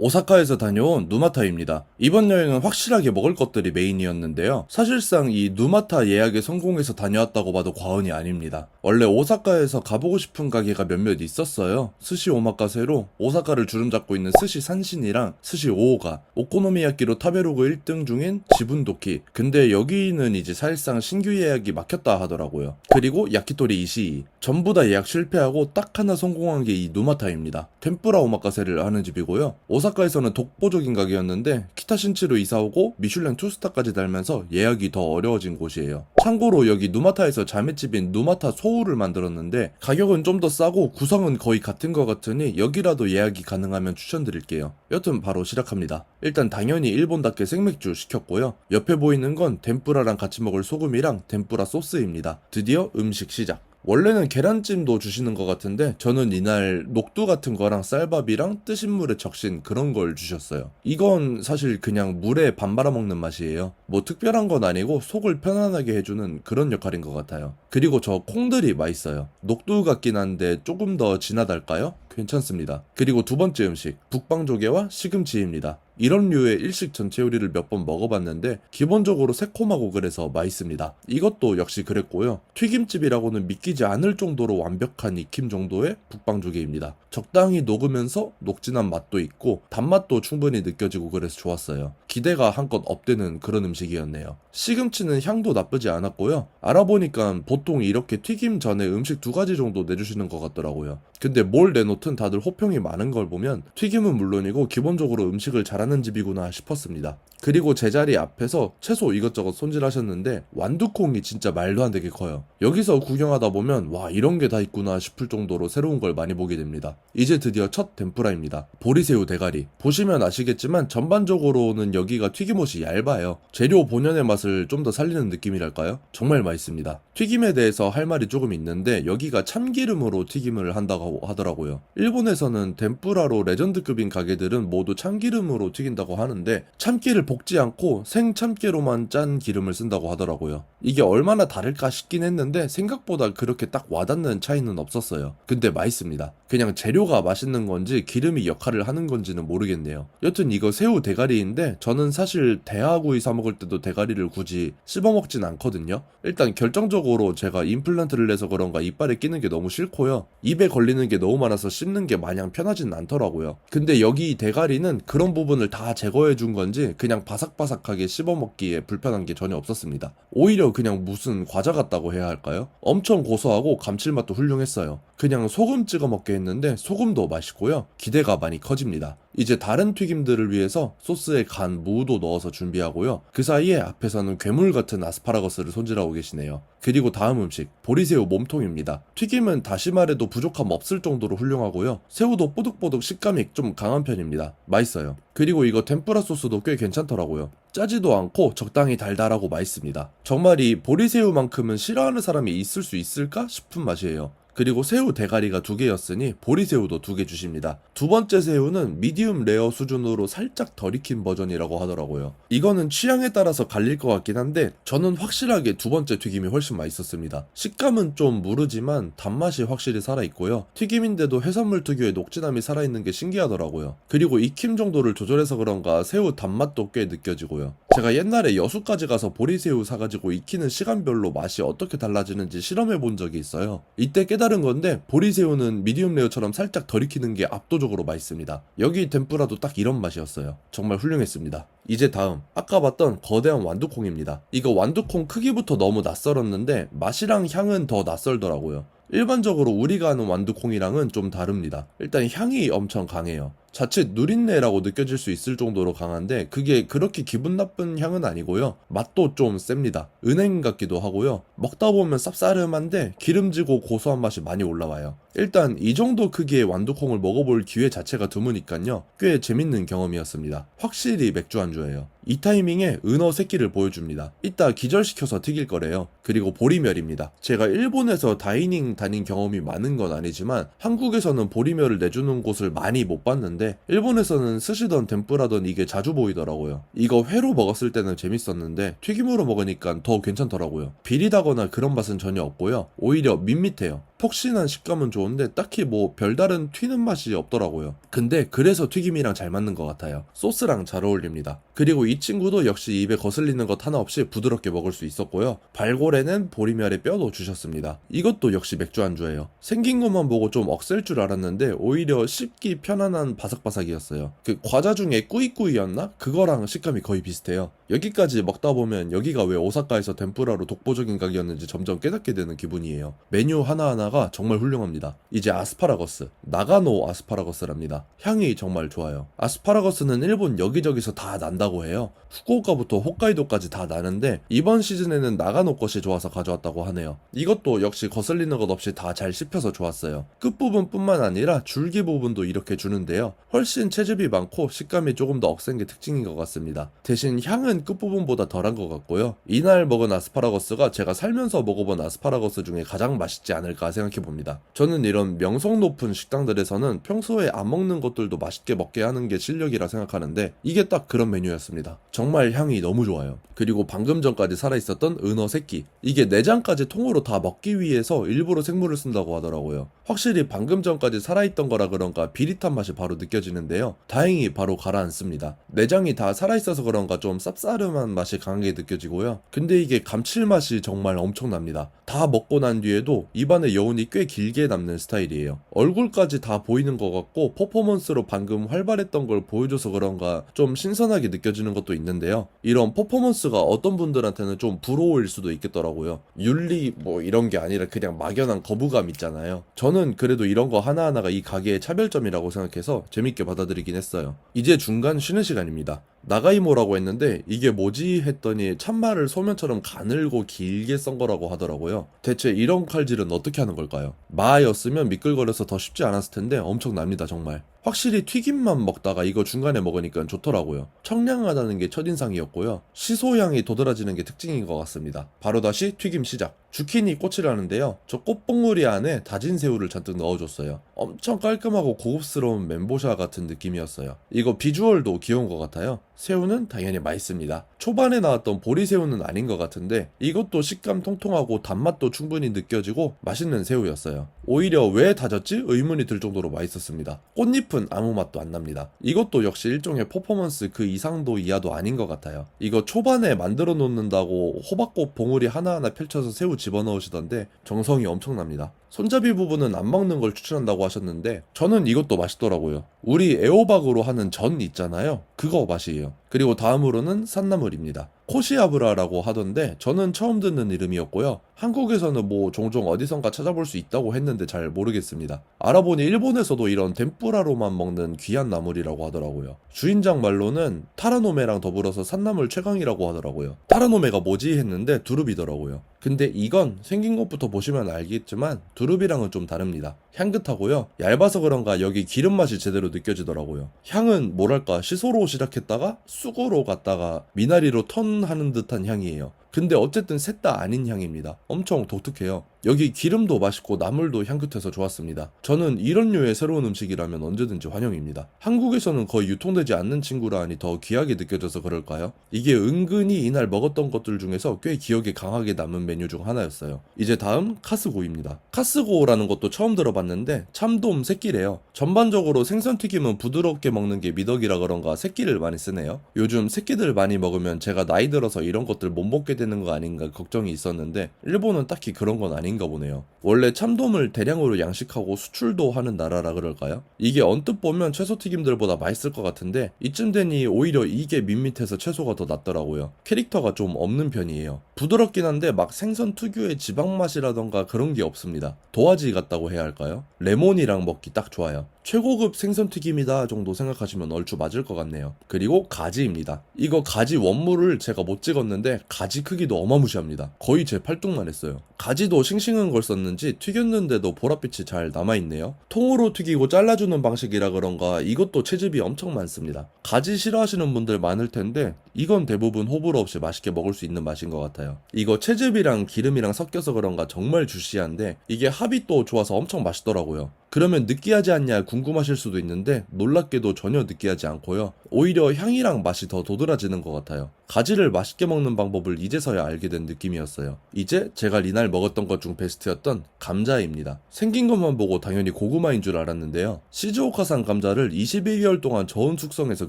오사카에서 다녀온 누마타입니다. 이번 여행은 확실하게 먹을 것들이 메인이었는데요. 사실상 이 누마타 예약에 성공해서 다녀왔다고 봐도 과언이 아닙니다. 원래 오사카에서 가보고 싶은 가게가 몇몇 있었어요. 스시 오마카세로 오사카를 주름잡고 있는 스시 산신이랑 스시 오오가, 오코노미야끼로 타베로그 1등 중인 지분도키. 근데 여기는 이제 사실상 신규 예약이 막혔다 하더라고요. 그리고 야키토리 이시이. 전부 다 예약 실패하고 딱 하나 성공한 게 이 누마타입니다. 템뿌라 오마카세를 하는 집이고요. 오사 카에서는 독보적인 가게였는데 키타 신치로 이사오고 미슐랭 투스타까지 달면서 예약이 더 어려워진 곳이에요. 참고로 여기 누마타에서 자매집인 누마타 소우를 만들었는데 가격은 좀 더 싸고 구성은 거의 같은 것 같으니 여기라도 예약이 가능하면 추천드릴게요. 여튼 바로 시작합니다. 일단 당연히 일본답게 생맥주 시켰고요. 옆에 보이는 건 덴뿌라랑 같이 먹을 소금이랑 덴뿌라 소스입니다. 드디어 음식 시작. 원래는 계란찜도 주시는 것 같은데 저는 이날 녹두 같은 거랑 쌀밥이랑 뜨신 물에 적신 그런 걸 주셨어요. 이건 사실 그냥 물에 밥 말아 먹는 맛이에요. 뭐 특별한 건 아니고 속을 편안하게 해주는 그런 역할인 것 같아요. 그리고 저 콩들이 맛있어요. 녹두 같긴 한데 조금 더 진하달까요? 괜찮습니다. 그리고 두 번째 음식 북방조개와 시금치입니다. 이런 류의 일식 전체 요리를 몇 번 먹어봤는데 기본적으로 새콤하고 그래서 맛있습니다. 이것도 역시 그랬고요. 튀김집이라고는 믿기지 않을 정도로 완벽한 익힘 정도의 북방조개입니다. 적당히 녹으면서 녹진한 맛도 있고 단맛도 충분히 느껴지고 그래서 좋았어요. 기대가 한껏 업되는 그런 음식이었네요. 시금치는 향도 나쁘지 않았고요. 알아보니까 보통 이렇게 튀김 전에 음식 두 가지 정도 내주시는 것 같더라고요. 근데 뭘 내놓든 다들 호평이 많은 걸 보면 튀김은 물론이고 기본적으로 음식을 잘하는 집이구나 싶었습니다. 그리고 제자리 앞에서 채소 이것저것 손질하셨는데 완두콩이 진짜 말도 안 되게 커요. 여기서 구경하다 보면 와 이런 게 다 있구나 싶을 정도로 새로운 걸 많이 보게 됩니다. 이제 드디어 첫 덴푸라입니다. 보리새우 대가리. 보시면 아시겠지만 전반적으로는 여기 가 튀김옷이 얇아요. 재료 본연의 맛을 좀 더 살리는 느낌이랄까요? 정말 맛있습니다. 튀김에 대해서 할 말이 조금 있는데 여기가 참기름으로 튀김을 한다고 하더라고요. 일본에서는 덴뿌라로 레전드급인 가게들은 모두 참기름으로 튀긴다고 하는데 참기를 볶지 않고 생참깨로만 짠 기름을 쓴다고 하더라고요. 이게 얼마나 다를까 싶긴 했는데 생각보다 그렇게 딱 와닿는 차이는 없었어요. 근데 맛있습니다. 그냥 재료가 맛있는 건지 기름이 역할을 하는 건지는 모르겠네요. 여튼 이거 새우 대가리인데 저는 사실 대하구이 사 먹을 때도 대가리를 굳이 씹어 먹진 않거든요. 일단 결정적으로 제가 임플란트를 내서 그런가 이빨에 끼는 게 너무 싫고요. 입에 걸리는 게 너무 많아서 씹는 게 마냥 편하진 않더라고요. 근데 여기 대가리는 그런 부분을 다 제거해 준 건지 그냥 바삭바삭하게 씹어 먹기에 불편한 게 전혀 없었습니다. 오히려 그냥 무슨 과자 같다고 해야 할까요? 엄청 고소하고 감칠맛도 훌륭했어요. 그냥 소금 찍어 먹게 했는데 소금도 맛있고요. 기대가 많이 커집니다. 이제 다른 튀김들을 위해서 소스에 간 무도 넣어서 준비하고요. 그 사이에 앞에서는 괴물 같은 아스파라거스를 손질하고 계시네요. 그리고 다음 음식 보리새우 몸통입니다. 튀김은 다시 말해도 부족함 없을 정도로 훌륭하고요. 새우도 뽀득뽀득 식감이 좀 강한 편입니다. 맛있어요. 그리고 이거 템뿌라 소스도 꽤 괜찮더라고요. 짜지도 않고 적당히 달달하고 맛있습니다. 정말 이 보리새우만큼은 싫어하는 사람이 있을 수 있을까 싶은 맛이에요. 그리고 새우 대가리가 두 개였으니 보리새우도 두 개 주십니다. 두 번째 새우는 미디움 레어 수준으로 살짝 덜 익힌 버전이라고 하더라고요. 이거는 취향에 따라서 갈릴 것 같긴 한데 저는 확실하게 두 번째 튀김이 훨씬 맛있었습니다. 식감은 좀 무르지만 단맛이 확실히 살아있고요. 튀김인데도 해산물 특유의 녹진함이 살아있는 게 신기하더라고요. 그리고 익힘 정도를 조절해서 그런가 새우 단맛도 꽤 느껴지고요. 제가 옛날에 여수까지 가서 보리새우 사가지고 익히는 시간별로 맛이 어떻게 달라지는지 실험해 본 적이 있어요. 이때 깨달은 건데 보리새우는 미디움 레어처럼 살짝 덜 익히는 게 압도적으로 맛있습니다. 여기 덴뿌라도 딱 이런 맛이었어요. 정말 훌륭했습니다. 이제 다음 아까 봤던 거대한 완두콩입니다. 이거 완두콩 크기부터 너무 낯설었는데 맛이랑 향은 더 낯설더라고요. 일반적으로 우리가 아는 완두콩이랑은 좀 다릅니다. 일단 향이 엄청 강해요. 자칫 누린내라고 느껴질 수 있을 정도로 강한데 그게 그렇게 기분 나쁜 향은 아니고요. 맛도 좀 셉니다. 은행 같기도 하고요. 먹다 보면 쌉싸름한데 기름지고 고소한 맛이 많이 올라와요. 일단 이 정도 크기의 완두콩을 먹어볼 기회 자체가 드무니깐요. 꽤 재밌는 경험이었습니다. 확실히 맥주 안주예요. 이 타이밍에 은어 새끼를 보여줍니다. 이따 기절시켜서 튀길 거래요. 그리고 보리멸입니다. 제가 일본에서 다이닝 다닌 경험이 많은 건 아니지만 한국에서는 보리멸을 내주는 곳을 많이 못 봤는데 일본에서는 스시던 덴뿌라던 이게 자주 보이더라고요. 이거 회로 먹었을 때는 재밌었는데 튀김으로 먹으니까 더 괜찮더라고요. 비리다거나 그런 맛은 전혀 없고요. 오히려 밋밋해요. 폭신한 식감은 좋은데 딱히 뭐 별다른 튀는 맛이 없더라고요. 근데 그래서 튀김이랑 잘 맞는 것 같아요. 소스랑 잘 어울립니다. 그리고 이 친구도 역시 입에 거슬리는 것 하나 없이 부드럽게 먹을 수 있었고요. 발골에는 보리멸의 뼈도 주셨습니다. 이것도 역시 맥주 안주예요. 생긴 것만 보고 좀 억셀 줄 알았는데 오히려 씹기 편안한 바 삭바삭이었어요. 그 과자 중에 꾸이꾸이였나? 그거랑 식감이 거의 비슷해요. 여기까지 먹다 보면 여기가 왜 오사카에서 덴뿌라로 독보적인 가게였는지 점점 깨닫게 되는 기분이에요. 메뉴 하나하나가 정말 훌륭합니다. 이제 아스파라거스, 나가노 아스파라거스랍니다. 향이 정말 좋아요. 아스파라거스는 일본 여기저기서 다 난다고 해요. 후쿠오카부터 홋카이도까지 다 나는데 이번 시즌에는 나가노 것이 좋아서 가져왔다고 하네요. 이것도 역시 거슬리는 것 없이 다 잘 씹혀서 좋았어요. 끝부분뿐만 아니라 줄기 부분도 이렇게 주는데요. 훨씬 채즙이 많고 식감이 조금 더 억센 게 특징인 것 같습니다. 대신 향은 끝부분보다 덜한 것 같고요. 이날 먹은 아스파라거스가 제가 살면서 먹어본 아스파라거스 중에 가장 맛있지 않을까 생각해 봅니다. 저는 이런 명성 높은 식당들에서는 평소에 안 먹는 것들도 맛있게 먹게 하는 게 실력이라 생각하는데 이게 딱 그런 메뉴였습니다. 정말 향이 너무 좋아요. 그리고 방금 전까지 살아있었던 은어 새끼. 이게 내장까지 통으로 다 먹기 위해서 일부러 생물을 쓴다고 하더라고요. 확실히 방금 전까지 살아있던 거라 그런가 비릿한 맛이 바로 느껴 지는데요. 다행히 바로 가라앉습니다. 내장이 다 살아있어서 그런가 좀 쌉싸름한 맛이 강하게 느껴지고요. 근데 이게 감칠맛이 정말 엄청납니다. 다 먹고 난 뒤에도 입안에 여운이 꽤 길게 남는 스타일이에요. 얼굴까지 다 보이는 것 같고 퍼포먼스로 방금 활발했던 걸 보여줘서 그런가 좀 신선하게 느껴지는 것도 있는데요. 이런 퍼포먼스가 어떤 분들한테는 좀 부러워일 수도 있겠더라고요. 윤리 뭐 이런 게 아니라 그냥 막연한 거부감 있잖아요. 저는 그래도 이런 거 하나하나가 이 가게의 차별점이라고 생각해서 재밌게 받아들이긴 했어요. 이제 중간 쉬는 시간입니다. 나가이모라고 했는데 이게 뭐지 했더니 참말을 소면처럼 가늘고 길게 썬 거라고 하더라고요. 대체 이런 칼질은 어떻게 하는 걸까요? 마였으면 미끌거려서 더 쉽지 않았을 텐데 엄청납니다 정말. 확실히 튀김만 먹다가 이거 중간에 먹으니까 좋더라고요. 청량하다는 게 첫인상이었고요. 시소향이 도드라지는 게 특징인 것 같습니다. 바로 다시 튀김 시작. 주키니 꼬치라는데요. 저 꽃봉우리 안에 다진 새우를 잔뜩 넣어줬어요. 엄청 깔끔하고 고급스러운 멘보샤 같은 느낌이었어요. 이거 비주얼도 귀여운 것 같아요. 새우는 당연히 맛있습니다. 초반에 나왔던 보리새우는 아닌 것 같은데 이것도 식감 통통하고 단맛도 충분히 느껴지고 맛있는 새우였어요. 오히려 왜 다졌지? 의문이 들 정도로 맛있었습니다. 꽃잎은 아무 맛도 안 납니다. 이것도 역시 일종의 퍼포먼스 그 이상도 이하도 아닌 것 같아요. 이거 초반에 만들어 놓는다고 호박꽃 봉우리 하나하나 펼쳐서 새우 집어넣으시던데 정성이 엄청납니다. 손잡이 부분은 안 먹는 걸 추천한다고 하셨는데 저는 이것도 맛있더라고요. 우리 애호박으로 하는 전 있잖아요. 그거 맛이에요. 그리고 다음으로는 산나물입니다. 코시아브라라고 하던데 저는 처음 듣는 이름이었고요. 한국에서는 뭐 종종 어디선가 찾아볼 수 있다고 했는데 잘 모르겠습니다. 알아보니 일본에서도 이런 덴뿌라로만 먹는 귀한 나물이라고 하더라고요. 주인장 말로는 타라노메랑 더불어서 산나물 최강이라고 하더라고요. 타라노메가 뭐지 했는데 두릅이더라고요. 근데 이건 생긴 것부터 보시면 알겠지만 두릅이랑은 좀 다릅니다. 향긋하고요. 얇아서 그런가 여기 기름 맛이 제대로 느껴지더라고요. 향은 뭐랄까 시소로 시작했다가 쑥으로 갔다가 미나리로 턴하는 듯한 향이에요. 근데 어쨌든 셋 다 아닌 향입니다. 엄청 독특해요. 여기 기름도 맛있고 나물도 향긋해서 좋았습니다. 저는 이런 류의 새로운 음식이라면 언제든지 환영입니다. 한국에서는 거의 유통되지 않는 친구라 하니 더 귀하게 느껴져서 그럴까요? 이게 은근히 이날 먹었던 것들 중에서 꽤 기억에 강하게 남은 메뉴 중 하나였어요. 이제 다음 카스고입니다. 카스고라는 것도 처음 들어봤는데 참돔 새끼래요. 전반적으로 생선 튀김은 부드럽게 먹는 게 미덕이라 그런가 새끼를 많이 쓰네요. 요즘 새끼들 많이 먹으면 제가 나이 들어서 이런 것들 못 먹게 되는 거 아닌가 걱정이 있었는데 일본은 딱히 그런 건 아닌 가 보네요. 원래 참돔을 대량으로 양식하고 수출도 하는 나라라 그럴까요? 이게 언뜻 보면 채소튀김들보다 맛있을 것 같은데 이쯤 되니 오히려 이게 밋밋해서 채소가 더 낫더라고요. 캐릭터가 좀 없는 편이에요. 부드럽긴 한데 막 생선 특유의 지방 맛이라던가 그런 게 없습니다. 도화지 같다고 해야 할까요? 레몬이랑 먹기 딱 좋아요. 최고급 생선튀김이다 정도 생각하시면 얼추 맞을 것 같네요. 그리고 가지입니다. 이거 가지 원물을 제가 못 찍었는데 가지 크기도 어마무시합니다. 거의 제 팔뚝만 했어요. 가지도 싱싱한 걸 썼는지 튀겼는데도 보랏빛이 잘 남아있네요. 통으로 튀기고 잘라주는 방식이라 그런가 이것도 채즙이 엄청 많습니다. 가지 싫어하시는 분들 많을 텐데 이건 대부분 호불호 없이 맛있게 먹을 수 있는 맛인 것 같아요. 이거 채즙이랑 기름이랑 섞여서 그런가 정말 주시한데 이게 합이 또 좋아서 엄청 맛있더라고요. 그러면 느끼하지 않냐 궁금하실 수도 있는데 놀랍게도 전혀 느끼하지 않고요. 오히려 향이랑 맛이 더 도드라지는 것 같아요. 가지를 맛있게 먹는 방법을 이제서야 알게 된 느낌이었어요. 이제 제가 이날 먹었던 것 중 베스트였던 감자입니다. 생긴 것만 보고 당연히 고구마인 줄 알았는데요. 시즈오카산 감자를 21개월 동안 저온 숙성해서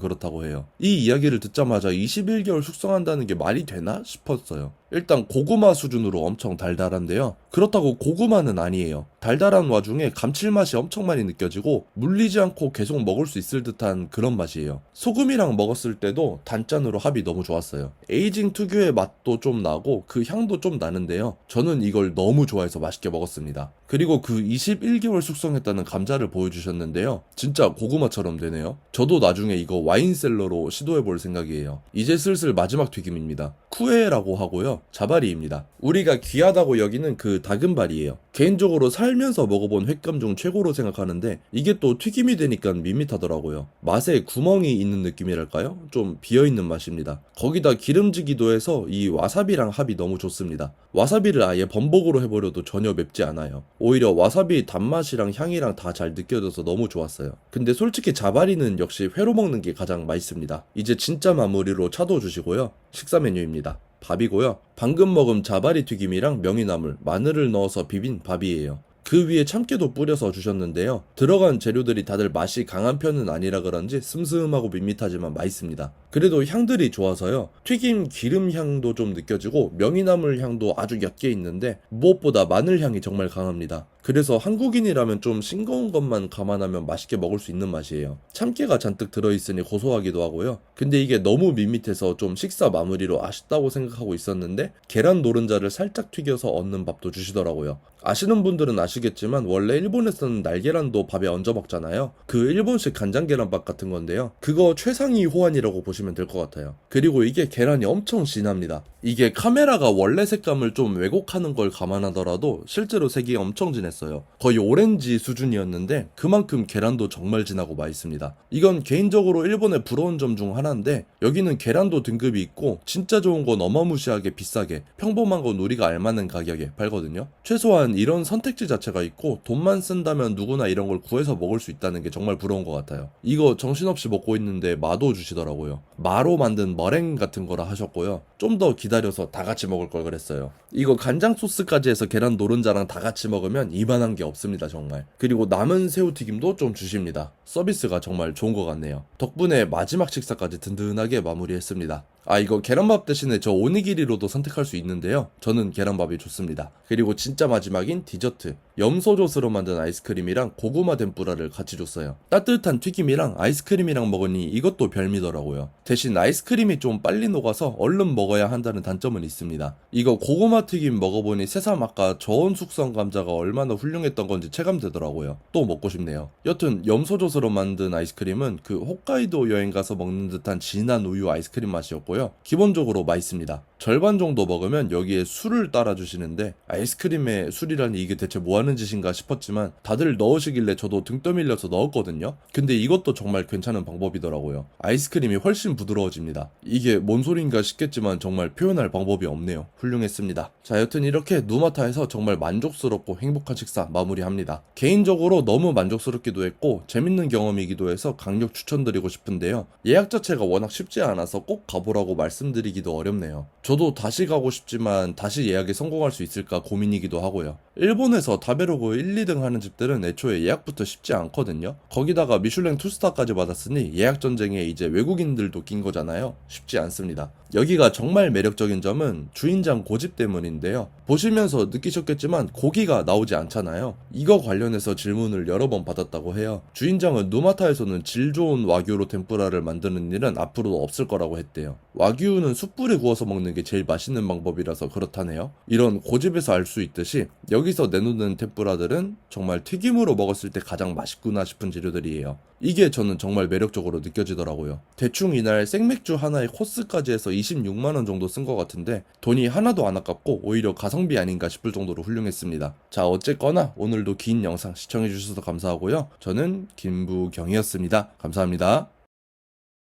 그렇다고 해요. 이 이야기를 듣자마자 21개월 숙성한다는 게 말이 되나 싶었어요. 일단 고구마 수준으로 엄청 달달한데요. 그렇다고 고구마는 아니에요. 달달한 와중에 감칠맛이 엄청 많이 느껴지고 물리지 않고 계속 먹을 수 있을 듯한 그런 맛이에요. 소금이랑 먹었을 때도 단짠으로 합이 너무 좋았어요. 에이징 특유의 맛도 좀 나고 그 향도 좀 나는데요. 저는 이걸 너무 좋아해서 맛있게 먹었습니다. 그리고 그 21개월 숙성했다는 감자를 보여주셨는데요. 진짜 고구마처럼 되네요. 저도 나중에 이거 와인셀러로 시도해볼 생각이에요. 이제 슬슬 마지막 튀김입니다. 쿠에라고 하고요. 자바리입니다. 우리가 귀하다고 여기는 그 다금발이에요. 개인적으로 살면서 먹어본 횟감 중 최고로 생각하는데 이게 또 튀김이 되니까 밋밋하더라고요. 맛에 구멍이 있는 느낌이랄까요? 좀 비어있는 맛입니다. 거기다 기름지기도 해서 이 와사비랑 합이 너무 좋습니다. 와사비를 아예 범벅으로 해버려도 전혀 맵지 않아요. 오히려 와사비 단맛이랑 향이랑 다 잘 느껴져서 너무 좋았어요. 근데 솔직히 자바리는 역시 회로 먹는 게 가장 맛있습니다. 이제 진짜 마무리로 차도 주시고요. 식사 메뉴입니다. 밥이고요. 방금 먹은 자바리 튀김이랑 명이나물, 마늘을 넣어서 비빈 밥이에요. 그 위에 참깨도 뿌려서 주셨는데요. 들어간 재료들이 다들 맛이 강한 편은 아니라 그런지 슴슴하고 밋밋하지만 맛있습니다. 그래도 향들이 좋아서요. 튀김 기름 향도 좀 느껴지고 명이나물 향도 아주 옅게 있는데 무엇보다 마늘 향이 정말 강합니다. 그래서 한국인이라면 좀 싱거운 것만 감안하면 맛있게 먹을 수 있는 맛이에요. 참깨가 잔뜩 들어있으니 고소하기도 하고요. 근데 이게 너무 밋밋해서 좀 식사 마무리로 아쉽다고 생각하고 있었는데 계란 노른자를 살짝 튀겨서 얻는 밥도 주시더라고요. 아시는 분들은 아시겠지만 원래 일본에서는 날계란도 밥에 얹어 먹잖아요. 그 일본식 간장 계란밥 같은 건데요. 그거 최상위 호환이라고 보시면 될 것 같아요. 그리고 이게 계란이 엄청 진합니다. 이게 카메라가 원래 색감을 좀 왜곡하는 걸 감안하더라도 실제로 색이 엄청 진 했어요. 거의 오렌지 수준이었는데 그만큼 계란도 정말 진하고 맛있습니다. 이건 개인적으로 일본의 부러운 점 중 하나인데 여기는 계란도 등급이 있고 진짜 좋은 건 어마무시하게 비싸게 평범한 건 우리가 알만한 가격에 팔거든요. 최소한 이런 선택지 자체가 있고 돈만 쓴다면 누구나 이런 걸 구해서 먹을 수 있다는 게 정말 부러운 것 같아요. 이거 정신없이 먹고 있는데 마도 주시더라고요. 마로 만든 머랭 같은 거라 하셨고요. 좀 더 기다려서 다 같이 먹을 걸 그랬어요. 이거 간장 소스까지 해서 계란 노른자랑 다 같이 먹으면 이만한 게 없습니다 정말. 그리고 남은 새우튀김도 좀 주십니다. 서비스가 정말 좋은 것 같네요. 덕분에 마지막 식사까지 든든하게 마무리했습니다. 아 이거 계란밥 대신에 저 오니기리로도 선택할 수 있는데요. 저는 계란밥이 좋습니다. 그리고 진짜 마지막인 디저트. 염소조스로 만든 아이스크림이랑 고구마 덴뿌라를 같이 줬어요. 따뜻한 튀김이랑 아이스크림이랑 먹으니 이것도 별미더라고요. 대신 아이스크림이 좀 빨리 녹아서 얼른 먹어야 한다는 단점은 있습니다. 이거 고구마 튀김 먹어보니 새삼 아까 저온 숙성 감자가 얼마나 훌륭했던 건지 체감되더라고요. 또 먹고 싶네요. 여튼 염소조스로 만든 아이스크림은 그 홋카이도 여행 가서 먹는 듯한 진한 우유 아이스크림 맛이었고 요. 기본적으로 맛있습니다. 절반 정도 먹으면 여기에 술을 따라주시는데 아이스크림에 술이라니 이게 대체 뭐 하는 짓인가 싶었지만 다들 넣으시길래 저도 등 떠밀려서 넣었거든요. 근데 이것도 정말 괜찮은 방법이더라고요. 아이스크림이 훨씬 부드러워집니다. 이게 뭔 소린가 싶겠지만 정말 표현할 방법이 없네요. 훌륭했습니다. 자, 여튼 이렇게 누마타에서 정말 만족스럽고 행복한 식사 마무리합니다. 개인적으로 너무 만족스럽기도 했고 재밌는 경험이기도 해서 강력 추천드리고 싶은데요. 예약 자체가 워낙 쉽지 않아서 꼭 가보라고 말씀드리기도 어렵네요. 저도 다시 가고 싶지만 다시 예약에 성공할 수 있을까 고민이기도 하고요. 일본에서 다베로그 1, 2등 하는 집들은 애초에 예약부터 쉽지 않거든요. 거기다가 미슐랭 투스타까지 받았으니 예약 전쟁에 이제 외국인들도 낀 거잖아요. 쉽지 않습니다. 여기가 정말 매력적인 점은 주인장 고집 때문인데요. 보시면서 느끼셨겠지만 고기가 나오지 않잖아요. 이거 관련해서 질문을 여러 번 받았다고 해요. 주인장은 누마타에서는 질 좋은 와규로 템뿌라를 만드는 일은 앞으로 없을 거라고 했대요. 와규는 숯불에 구워서 먹는 게 제일 맛있는 방법이라서 그렇다네요. 이런 고집에서 알 수 있듯이 여기서 내놓는 템뿌라들은 정말 튀김으로 먹었을 때 가장 맛있구나 싶은 재료들이에요. 이게 저는 정말 매력적으로 느껴지더라고요. 대충 이날 생맥주 하나에 코스까지 해서 26만원 정도 쓴 것 같은데 돈이 하나도 안 아깝고 오히려 가성비 아닌가 싶을 정도로 훌륭했습니다. 자, 어쨌거나 오늘도 긴 영상 시청해주셔서 감사하고요. 저는 김부경이었습니다. 감사합니다.